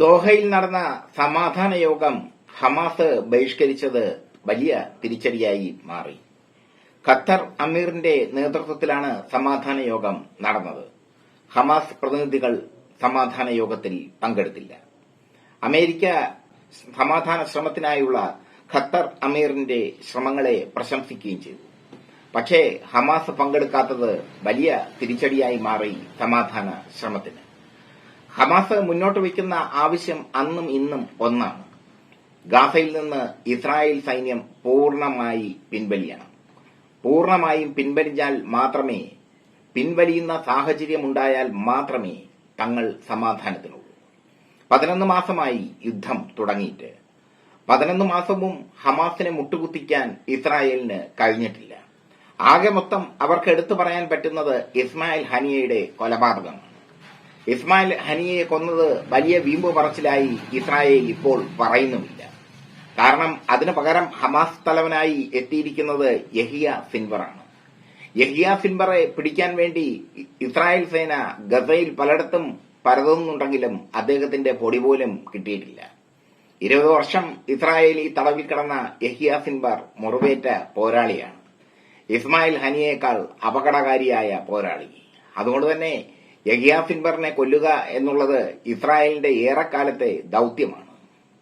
ദോഹയിൽ നടന്ന സമാധാന യോഗം ഹമാസ് ബഹിഷ്കരിച്ചത് വലിയ തിരിച്ചടിയായി മാറി. ഖത്തർ അമീറിന്റെ നേതൃത്വത്തിലാണ് സമാധാന യോഗം നടന്നത്. ഹമാസ് പ്രതിനിധികൾ സമാധാന യോഗത്തിൽ പങ്കെടുത്തില്ല. അമേരിക്ക സമാധാന ശ്രമത്തിനായുള്ള ഖത്തർ അമീറിന്റെ ശ്രമങ്ങളെ പ്രശംസിക്കുകയും ചെയ്തു. പക്ഷേ ഹമാസ് പങ്കെടുക്കാത്തത് വലിയ തിരിച്ചടിയായി മാറി സമാധാന ശ്രമത്തിന്. ഹമാസ് മുന്നോട്ട് വയ്ക്കുന്ന ആവശ്യം അന്നും ഇന്നും ഒന്നാണ്. ഗാസയിൽ നിന്ന് ഇസ്രായേൽ സൈന്യം പൂർണമായി പിൻവലിയണം പൂർണമായും പിൻവലിഞ്ഞാൽ മാത്രമേ പിൻവലിയുന്ന സാഹചര്യമുണ്ടായാൽ മാത്രമേ തങ്ങൾ സമാധാനത്തിനുള്ളൂ. പതിനൊന്ന് മാസമായി യുദ്ധം തുടങ്ങിയിട്ട്. പതിനൊന്ന് മാസവും ഹമാസിനെ മുട്ടുകുത്തിക്കാൻ ഇസ്രായേലിന് കഴിഞ്ഞിട്ടില്ല. ആകെ മൊത്തം അവർക്ക് എടുത്തു പറയാൻ പറ്റുന്നത് ഇസ്മായിൽ ഹനിയയുടെ കൊലപാതകമാണ്. ഇസ്മായിൽ ഹനിയെ കൊന്നത് വലിയ വീമ്പ് പറച്ചിലായി ഇസ്രായേൽ ഇപ്പോൾ പറയുന്നുമില്ല. കാരണം അതിനു പകരം ഹമാസ് തലവനായി എത്തിയിരിക്കുന്നത് യഹിയ സിൻവറാണ് യഹിയ സിൻവറെ പിടിക്കാൻ വേണ്ടി ഇസ്രായേൽ സേന ഗസയിൽ പലയിടത്തും പരതുന്നുണ്ടെങ്കിലും അദ്ദേഹത്തിന്റെ പൊടി പോലും കിട്ടിയിട്ടില്ല. ഇരുപത് വർഷം ഇസ്രായേലി തടവിൽ കിടന്ന യഹിയ സിൻബർ മുറിവേറ്റ പോരാളിയാണ്. ഇസ്മായിൽ ഹനിയേക്കാൾ അപകടകാരിയായ പോരാളി. അതുകൊണ്ട് തന്നെ യഹിയ സിൻവറിനെ കൊല്ലുക എന്നുള്ളത് ഇസ്രായേലിന്റെ ഏറെക്കാലത്തെ ദൌത്യമാണ്.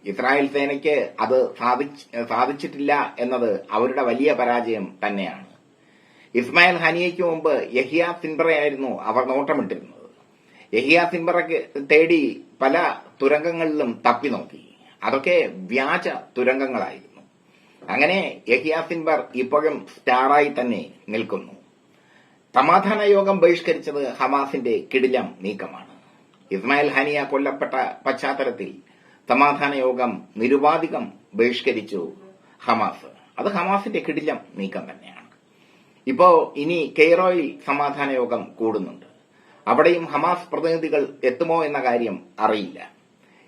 ഇസ്രായേൽ സേനയ്ക്ക് അത് സാധിച്ചിട്ടില്ല എന്നത് അവരുടെ വലിയ പരാജയം തന്നെയാണ്. ഇസ്മായിൽ ഹനിയയ്ക്ക് മുമ്പ് യഹിയ സിൻബറയായിരുന്നു അവർ നോട്ടമിട്ടിരുന്നത്. യഹിയ സിൻബറയ്ക്ക് തേടി പല തുരങ്കങ്ങളിലും തപ്പി നോക്കി. അതൊക്കെ വ്യാജ തുരങ്കങ്ങളായിരുന്നു. അങ്ങനെ യഹിയ സിൻബർ ഇപ്പോഴും സ്റ്റാറായി തന്നെ നിൽക്കുന്നു. സമാധാന യോഗം ബഹിഷ്കരിച്ചത് ഹമാസിന്റെ കിടിലം നീക്കമാണ്. ഇസ്മായിൽ ഹനിയ കൊല്ലപ്പെട്ട പശ്ചാത്തലത്തിൽ സമാധാന യോഗം നിരുപാധികം ബഹിഷ്കരിച്ചു ഹമാസ്. അത് ഹമാസിന്റെ കിടിലം നീക്കം തന്നെയാണ്. ഇപ്പോ ഇനി കെയ്റോയിൽ സമാധാന യോഗം കൂടുന്നുണ്ട്. അവിടെയും ഹമാസ് പ്രതിനിധികൾ എത്തുമോ എന്ന കാര്യം അറിയില്ല.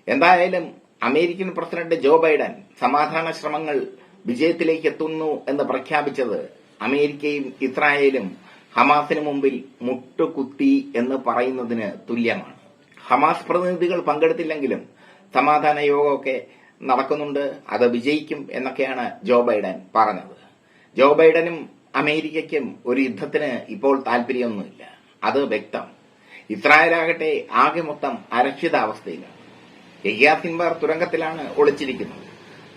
എന്തായാലും അമേരിക്കൻ പ്രസിഡന്റ് ജോ ബൈഡൻ സമാധാന ശ്രമങ്ങൾ വിജയത്തിലേക്ക് എത്തുന്നു എന്ന് പ്രഖ്യാപിച്ചത് അമേരിക്കയും ഇസ്രായേലും ഹമാസിന് മുമ്പിൽ മുട്ടുകുത്തി എന്ന് പറയുന്നതിന് തുല്യമാണ്. ഹമാസ് പ്രതിനിധികൾ പങ്കെടുത്തില്ലെങ്കിലും സമാധാന യോഗമൊക്കെ നടക്കുന്നുണ്ട്. അത് വിജയിക്കും എന്നൊക്കെയാണ് ജോ ബൈഡൻ പറഞ്ഞത്. ജോ ബൈഡനും അമേരിക്കയ്ക്കും ഒരു യുദ്ധത്തിന് ഇപ്പോൾ താല്പര്യമൊന്നുമില്ല അത് വ്യക്തം. ഇസ്രായേലാകട്ടെ ആകെ മൊത്തം അരക്ഷിതാവസ്ഥയിലാണ്. യഹിയ സിൻബർ തുരങ്കത്തിലാണ് ഒളിച്ചിരിക്കുന്നത്.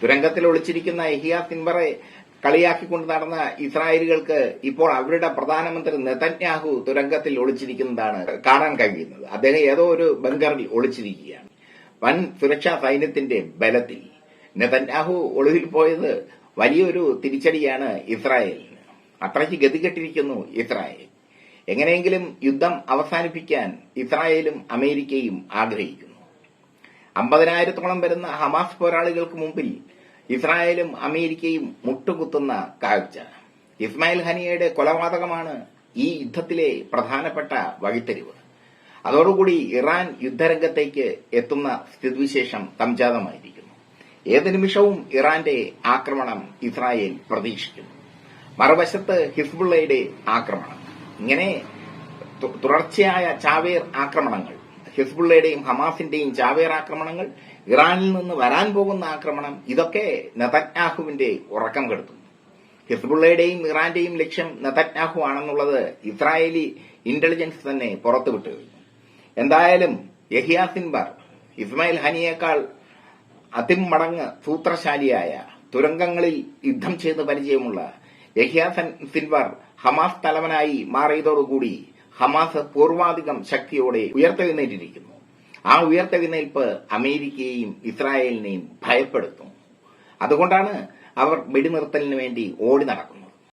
തുരങ്കത്തിൽ ഒളിച്ചിരിക്കുന്ന യഹിയ സിൻവറെ കളിയാക്കിക്കൊണ്ട് നടന്ന ഇസ്രായേലുകൾക്ക് ഇപ്പോൾ അവരുടെ പ്രധാനമന്ത്രി നെതന്യാഹു തുരങ്കത്തിൽ ഒളിച്ചിരിക്കുന്നതാണ് കാണാൻ കഴിയുന്നത്. അദ്ദേഹം ഏതോ ഒരു ബംഗറിൽ ഒളിച്ചിരിക്കുകയാണ്. വൻ സുരക്ഷാ സൈന്യത്തിന്റെ ബലത്തിൽ നെതന്യാഹു ഒളിവിൽ പോയത് വലിയൊരു തിരിച്ചടിയാണ് ഇസ്രായേലിന്. അത്രയ്ക്ക് ഗതികെട്ടിരിക്കുന്നു ഇസ്രായേൽ. എങ്ങനെയെങ്കിലും യുദ്ധം അവസാനിപ്പിക്കാൻ ഇസ്രായേലും അമേരിക്കയും ആഗ്രഹിക്കുന്നു. അമ്പതിനായിരത്തോളം വരുന്ന ഹമാസ് പോരാളികൾക്ക് മുമ്പിൽ ഇസ്രായേലും അമേരിക്കയും മുട്ടുകുത്തുന്ന കാഴ്ച. ഇസ്മായിൽ ഹനിയയുടെ കൊലപാതകമാണ് ഈ യുദ്ധത്തിലെ പ്രധാനപ്പെട്ട വഴിത്തെരിവ് അതോടുകൂടി ഇറാൻ യുദ്ധരംഗത്തേക്ക് എത്തുന്ന സ്ഥിതിവിശേഷം സംജാതമായിരിക്കുന്നു. ഏത് നിമിഷവും ഇറാന്റെ ആക്രമണം ഇസ്രായേൽ പ്രതീക്ഷിക്കുന്നു. മറുവശത്ത് ഹിസ്ബുള്ളയുടെ ആക്രമണം. ഇങ്ങനെ തുടർച്ചയായ ചാവേർ ആക്രമണങ്ങൾ ഹിസ്ബുള്ളയുടെയും ഹമാസിന്റെയും ചാവേർ ആക്രമണങ്ങൾ ഇറാനിൽ നിന്ന് വരാൻ പോകുന്ന ആക്രമണം ഇതൊക്കെ നെതന്യാഹുവിന്റെ ഉറക്കം കെടുത്തുന്നു ഹിസ്ബുള്ളയുടെയും ഇറാന്റെയും ലക്ഷ്യം നെതന്യാഹു ആണെന്നുള്ളത് ഇസ്രായേലി ഇന്റലിജൻസ് തന്നെ പുറത്തുവിട്ടു കഴിഞ്ഞു. എന്തായാലും യഹിയ സിൻബാർ ഇസ്മായിൽ ഹനിയേക്കാൾ അതിമടങ്ങ് സൂത്രശാലിയായ തുരങ്കങ്ങളിൽ യുദ്ധം ചെയ്ത് പരിചയമുള്ള യഹിയ സിൻവർ ഹമാസ് തലവനായി മാറിയതോടുകൂടി ഹമാസ് പൂർവാധികം ശക്തിയോടെ ഉയർത്തെഴുന്നേറ്റിരിക്കുന്നു. ആ ഉയർത്തെഴുന്നേൽപ്പ് അമേരിക്കയെയും ഇസ്രായേലിനെയും ഭയപ്പെടുത്തും. അതുകൊണ്ടാണ് അവർ വെടിനിർത്തലിന് വേണ്ടി ഓടി നടക്കുന്നത്.